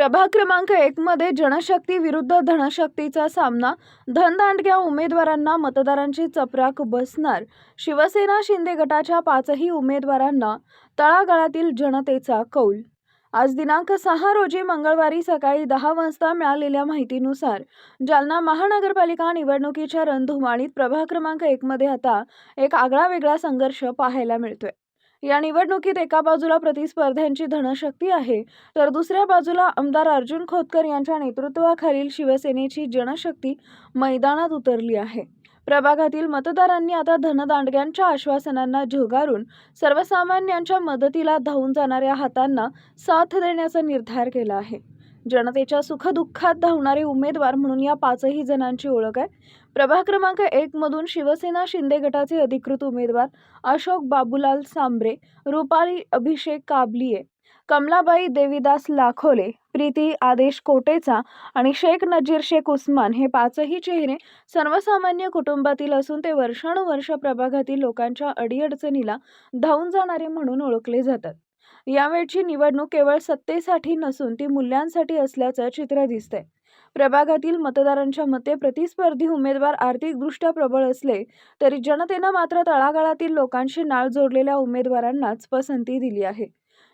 प्रभाग क्रमांक एकमध्ये जनशक्ती विरुद्ध धनशक्तीचा सामना. धनदांडग्या उमेदवारांना मतदारांची चपराक बसणार. शिवसेना शिंदे गटाच्या पाचही उमेदवारांना तळागाळातील जनतेचा कौल. आज दिनांक सहा रोजी मंगळवारी सकाळी दहा वाजता मिळालेल्या माहितीनुसार जालना महानगरपालिका निवडणुकीच्या रणधुमाळीत प्रभाग क्रमांक एकमध्ये आता एक आगळा वेगळा संघर्ष पाहायला मिळतोय. या निवडणुकीत एका बाजूला प्रतिस्पर्ध्यांची धनशक्ती आहे तर दुसऱ्या बाजूला आमदार अर्जुन खोतकर यांच्या नेतृत्वाखालील शिवसेनेची जनशक्ती मैदानात उतरली आहे. प्रभागातील मतदारांनी आता धनदांडग्यांच्या आश्वासनांना झुगारून सर्वसामान्यांच्या मदतीला धावून जाणाऱ्या हातांना साथ देण्याचा निर्धार केला आहे. जनतेच्या सुखदुःखात धावणारे उमेदवार म्हणून या पाचही जणांची ओळख आहे. प्रभाग क्रमांक एक मधून शिवसेना शिंदे गटाचे अधिकृत उमेदवार अशोक बाबूलाल सांबरे रुपाली अभिषेक काबलिये कमलाबाई देवीदास लाखोले प्रीती आदेश कोटेचा आणि शेख नजीर शेख उस्मान हे पाचही चेहरे सर्वसामान्य कुटुंबातील असून ते वर्षानुवर्ष प्रभागातील लोकांच्या अडीअडचणीला धावून जाणारे म्हणून ओळखले जातात. यावेळची निवडणूक केवळ सत्तेसाठी नसून ती मूल्यांसाठी असल्याचं चित्र दिसतंय. प्रभागातील मतदारांच्या मते प्रतिस्पर्धी उमेदवार आर्थिकदृष्ट्या प्रबळ असले तरी जनतेनं मात्र तळागाळातील लोकांशी नाळ जोडलेल्या उमेदवारांनाच पसंती दिली आहे.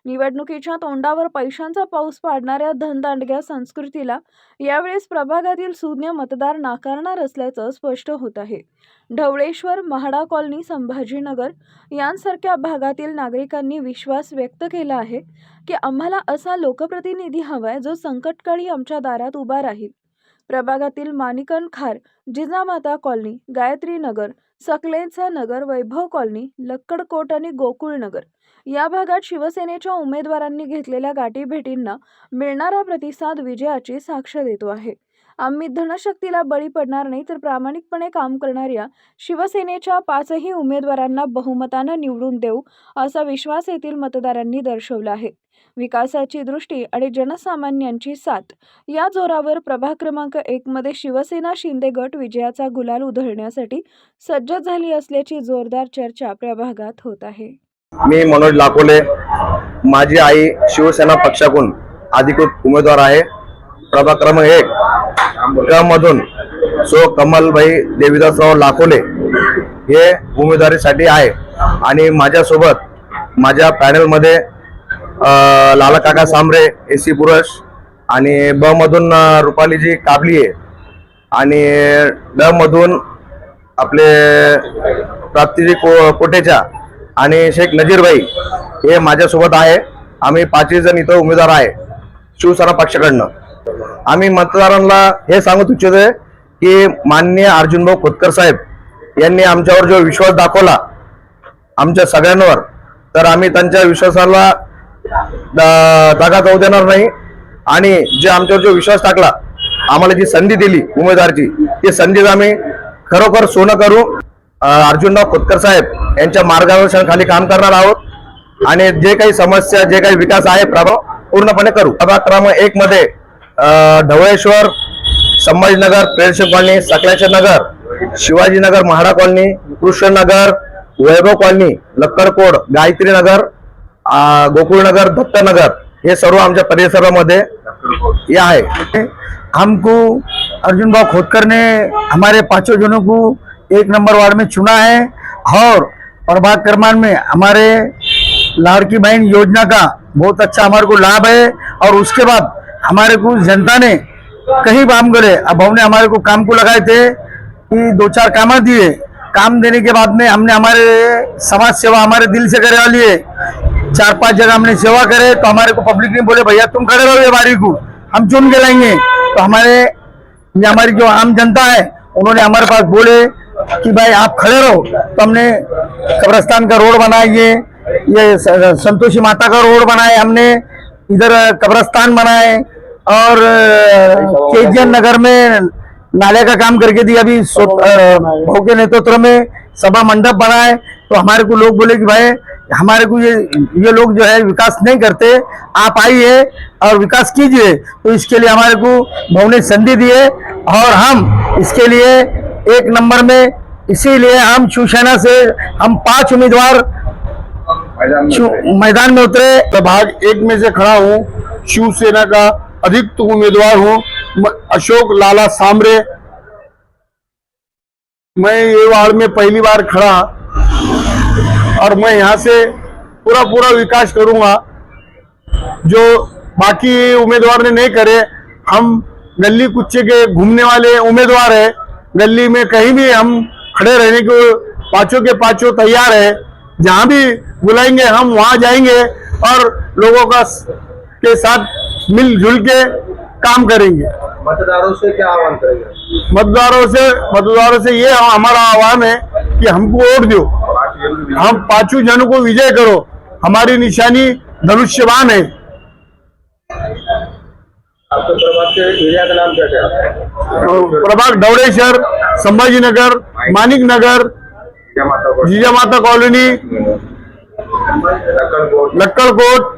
निवडणुकीच्या तोंडावर पैशांचा पाऊस पाडणाऱ्या धनदांडग्या संस्कृतीला यावेळेस प्रभागातील सुज्ञ मतदार नाकारणार असल्याचं स्पष्ट होत आहे. ढवळेश्वर महाडा कॉलनी संभाजीनगर यांसारख्या भागातील नागरिकांनी विश्वास व्यक्त केला आहे की आम्हाला असा लोकप्रतिनिधी हवाय जो संकटकाळी आमच्या दारात उभा राहील. प्रभागातील माणिकन खार जिजामाता कॉलनी गायत्री नगर सकलेचा नगर वैभव कॉलनी लक्कडकोट आणि गोकुळनगर या भागात शिवसेनेच्या उमेदवारांनी घेतलेल्या गाठीभेटींना मिळणारा प्रतिसाद विजयाची साक्ष देतो आहे. आम्ही धनशक्तीला बळी पडणार नाही तर प्रामाणिकपणे काम करणाऱ्या शिवसेनेच्या पाचही उमेदवारांना बहुमतानं निवडून देऊ असा विश्वास येथील मतदारांनी दर्शवला आहे. विकासाची दृष्टी आणि जनसामान्यांची साथ या जोरावर प्रभाग क्रमांक एक मध्ये शिवसेना शिंदे गट विजयाचा गुलाल उधळण्यासाठी सज्ज झाली असल्याची जोरदार चर्चा प्रभागात होत आहे. मी मनोज लाकोले माझी आई शिवसेना पक्षाकडून अधिकृत उमेदवार आहे. प्रभाग क्रमांक एक क मधून सो कमलभाई देवीदासराव लाखोले हे उमेदवारीसाठी आहे. आणि माझ्यासोबत माझ्या पॅनलमध्ये लाला काका सांबरे ए सी पुरुष आणि ब मधून रुपालीजी काबलीये आणि ड मधून आपले प्राप्तीजी को कोटेचा आणि शेख नजीरबाई हे माझ्यासोबत आहे. आम्ही पाचही जण इथं उमेदवार आहे. शिवसेना पक्षाकडनं. आम्ही मतदारांना हे सांगू इच्छितोय की माननीय अर्जुनभाऊ खोतकर साहेब यांनी आमच्यावर जो विश्वास दाखवला आमच्या सगळ्यांवर तर आम्ही त्यांच्या विश्वासाला द- दगा जाऊ देणार नाही. आणि जे आमच्यावर जो विश्वास टाकला आम्हाला जी संधी दिली उमेदवारची ती संधीच आम्ही खरोखर सोनं करू. अर्जुनराव खोतकर साहेब यांच्या मार्गदर्शनाखाली काम करणार आहोत. आणि जे काही समस्या जे काही विकास आहे प्रभाव पूर्णपणे करू. प्रभाग क्रमांक एक मध्ये Dhavaleshwar Sambhajinagar प्रेरशे colony Sakalyache Nagar Shivajinagar MHADA colony Krishnanagar Vaibhav colony Lakkadkod Gayatri Nagar Gokulnagar Dattanagar हे सर्व आमच्या परिसरामध्ये हे आहे. हमको अर्जुन भाव खोदकर ने हमारे पांचों जनों को एक नंबर वार्ड में चुना है और प्रभाग क्रमांक में हमारे लाड़की बहन योजना का बहुत अच्छा हमारे को लाभ है और उसके बाद हमारे को जनता ने कहीं काम करे। अब हमने हमारे को काम को लगाए थे कि दो चार काम दिए। काम देने के बाद में हमने हमारे समाज सेवा हमारे दिल से करे वाली है चार पाँच जगह हमने सेवा करे तो हमारे को पब्लिक ने बोले, भैया, तुम खड़े रहो बारी को। हम चुन के लाएँगे। तो हमारे हमारी जो आम जनता है, उन्होंने हमारे पास बोले कि, भाई, आप खड़े रहो। तो हमने कब्रस्तान का रोड बनाइए ये संतोषी माता का रोड बनाए हमने। इधर कब्रस्तान बनाए और केजीएन नगर में नाले का काम करके दिया। अभी भाऊ के नेतृत्व में सभा मंडप बनाए। तो हमारे को लोग बोले कि भाई, हमारे को ये ये लोग जो है विकास नहीं करते। आप आइए और विकास कीजिए। तो इसके लिए हमारे को भाऊ ने संधि दिए और हम इसके लिए एक नंबर में इसीलिए हम शिवसेना से हम पाँच उम्मीदवार मैदान में उतरे। प्रभाग एक में से खड़ा हूँ। शिवसेना का अधिक उम्मीदवार हूँ। अशोक लाला सांबरे। मैं ये वार्ड में पहली बार खड़ा और मैं यहाँ से पूरा पूरा विकास करूँगा। जो बाकी उम्मीदवार ने नहीं करे हम गली कुच्चे के घूमने वाले उम्मीदवार है। गली में कहीं भी हम खड़े रहने को पाँचों के पाँचों तैयार है। जहाँ भी बुलाएँगे हम वहाँ जाएँगे और लोगों का के साथ मिलजुल के काम करेंगे। मतदारों से क्या आह्वान करेंगे? मतदारों से मतदारों से ये हमारा आह्वान है कि हमको वोट दो। हम पाँचों जनों को विजय करो। हमारी निशानी धनुष्यवान है। प्रभाग के संभाजी संभाजीनगर मानिक नगर जिजा माता कॉलोनी लक्कड़ कोट